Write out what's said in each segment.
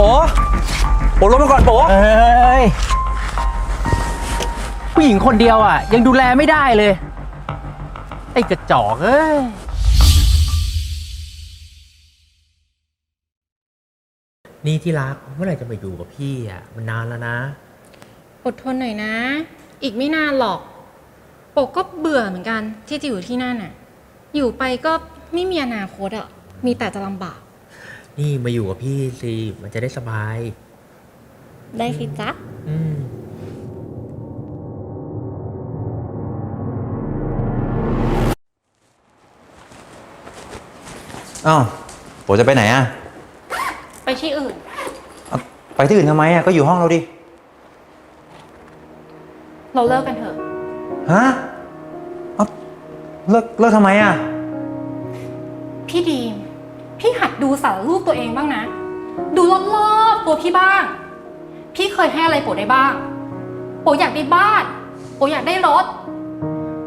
โป๊โป๊ลงมาก่อนโป๊เอ้ยผู้หญิงคนเดียวอะ ยังดูแลไม่ได้เลย ไอ้กระจอกเอ้ย นี่ที่รักเมื่อไหร่จะมาอยู่กับพี่อะ มันนานแล้วนะ อดทนหน่อยนะ อีกไม่นานหรอกโปกก็เบื่อเหมือนกันที่จะอยู่ที่นั่นน่ะ อยู่ไปก็ไม่มีอนาคตอะ มีแต่จะลำบาก นี่มาอยู่กับพี่สิมันจะได้สบาย ได้สิจ๊ะอืมอ้าวโป๊จะไปไหนอะไปที่อื่น เอ้าไปที่อื่นทำไมอะก็อยู่ห้องเราดิเราเลิกกันเถอะ ฮะเอ้าเลิกเลิกทำไมอะพี่ดีม พี่หัดดูสารรูปตัวเองบ้างนะ ดูรอบๆตัวพี่บ้าง พี่เคยให้อะไรโปได้บ้าง โปอยากได้บ้าน โปอยากได้รถ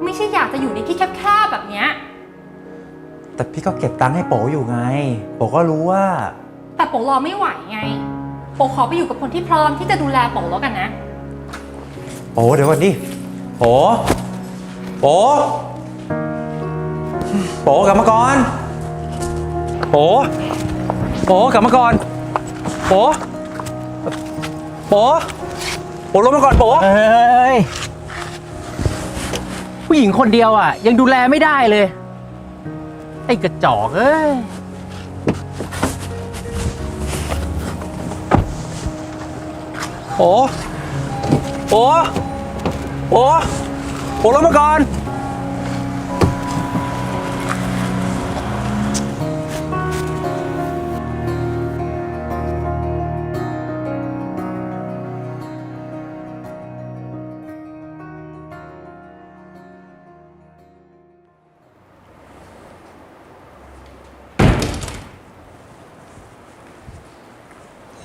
ไม่ใช่อยากจะอยู่ในที่แคบๆแบบเนี้ย แต่พี่ก็เก็บตังค์ให้โป๊อยู่ไง โป๊ก็รู้ว่า แต่โปรอไม่ไหวไง โปขอไปอยู่กับคนที่พร้อมที่จะดูแลโปแล้วกันนะ โป๊เดี๋ยวก่อนดิ โป๊โป๊โป๊กลับมาก่อน โป๊โป๊กลับมาก่อนโป๊โป๊โป๊ลงมาก่อนโป๊เอ้ยผู้หญิงคนเดียวอะ ยังดูแลไม่ได้เลย ไอ้กระจอกเอ้ยโป๊โป๊โป๊โป๊ลงมาก่อน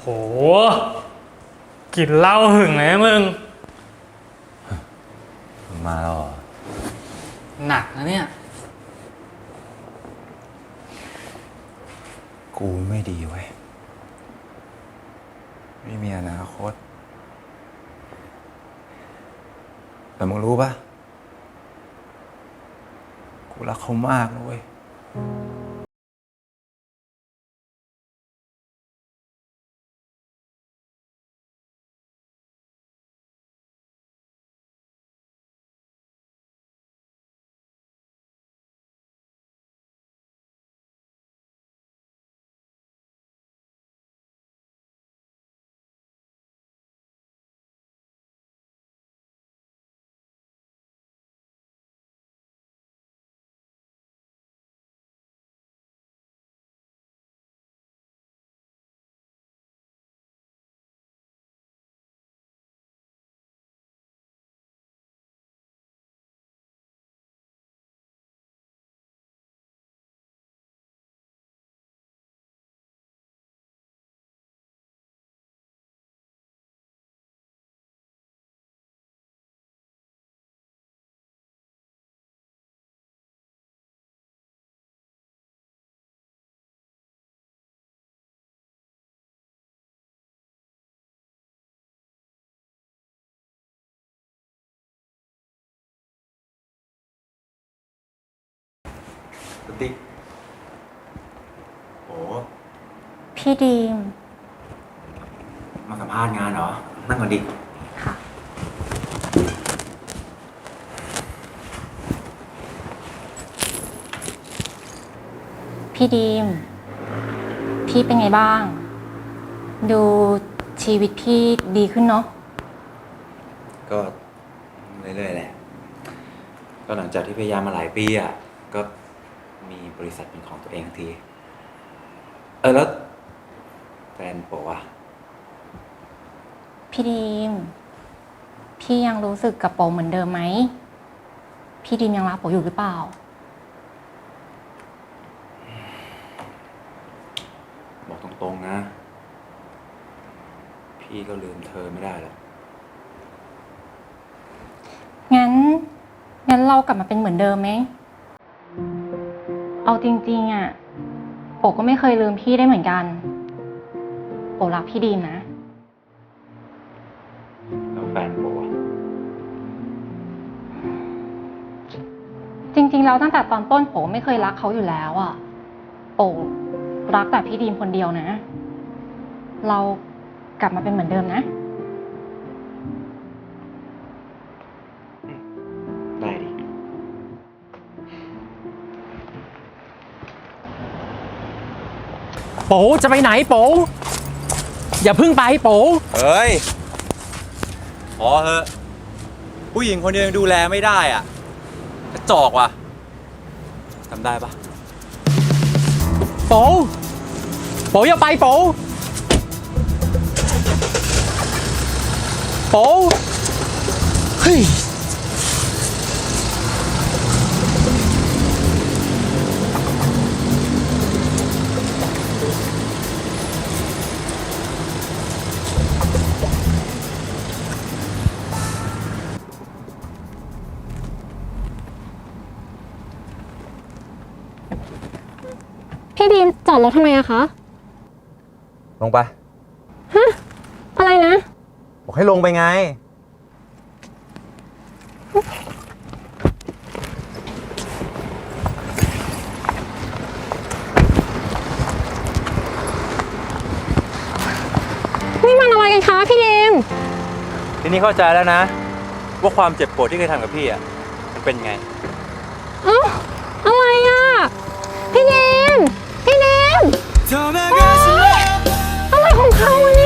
โหกินเหล้าหึงเลยนะมึง มาแล้วเหรอหนักนะเนี่ย กูไม่ดีเว้ย ไม่มีอนาคต แต่มึงรู้ปะกูรักเขามากนะเว้ย ติ๊กโอ้พี่ดีมมาสัมภาษณ์งานเหรอ นั่งก่อนดิค่ะ พี่ดีม พี่เป็นไงบ้าง ดูชีวิตพี่ดีขึ้นเนาะ ก็เรื่อยๆแหละ ก็หลังจากที่พยายามมาหลายปีอะ ก็ มีบริษัทเป็นของตัวเองทันที เออแล้วแฟนบอกว่า พี่ดีม พี่ยังรู้สึกกับโปเหมือนเดิมไหม พี่ดีมยังรักโปอยู่หรือเปล่า บอกตรงๆนะ พี่ก็ลืมเธอไม่ได้หรอก งั้น งั้นเรากลับมาเป็นเหมือนเดิมไหม เอาจริงๆอะ่ะโปก็ไม่เคยลืมพี่ได้เหมือนกัน โปรักพี่ดีมนะ แล้วแฟนโบอะจริง ๆ แล้วตั้งแต่ตอนต้นโปไม่เคยรักเขาอยู่แล้วอะโปรักแต่พี่ดีมคนเดียวนะ เรากลับมาเป็นเหมือนเดิมนะ โป๋จะไปไหนโป๋อย่าเพึ่งไปโป๋เฮ้ยพอเถอะผู้หญิงคนเดียวยังดูแลไม่ได้อะกระจอกว่ะทำได้ปะโป๋โป๋อย่าไปโป๋โป๋เฮ้ย พี่ดีมจอดรถทำไมอะคะ ลงไปอะไรนะ บอกให้ลงไปไง นี่มันอะไรกันคะพี่ดีมทีนี้เข้าใจแล้วนะ ว่าความเจ็บปวดที่เคยทำกับพี่อะมันเป็นไง เอ้า อะไรของเขาเนี่ย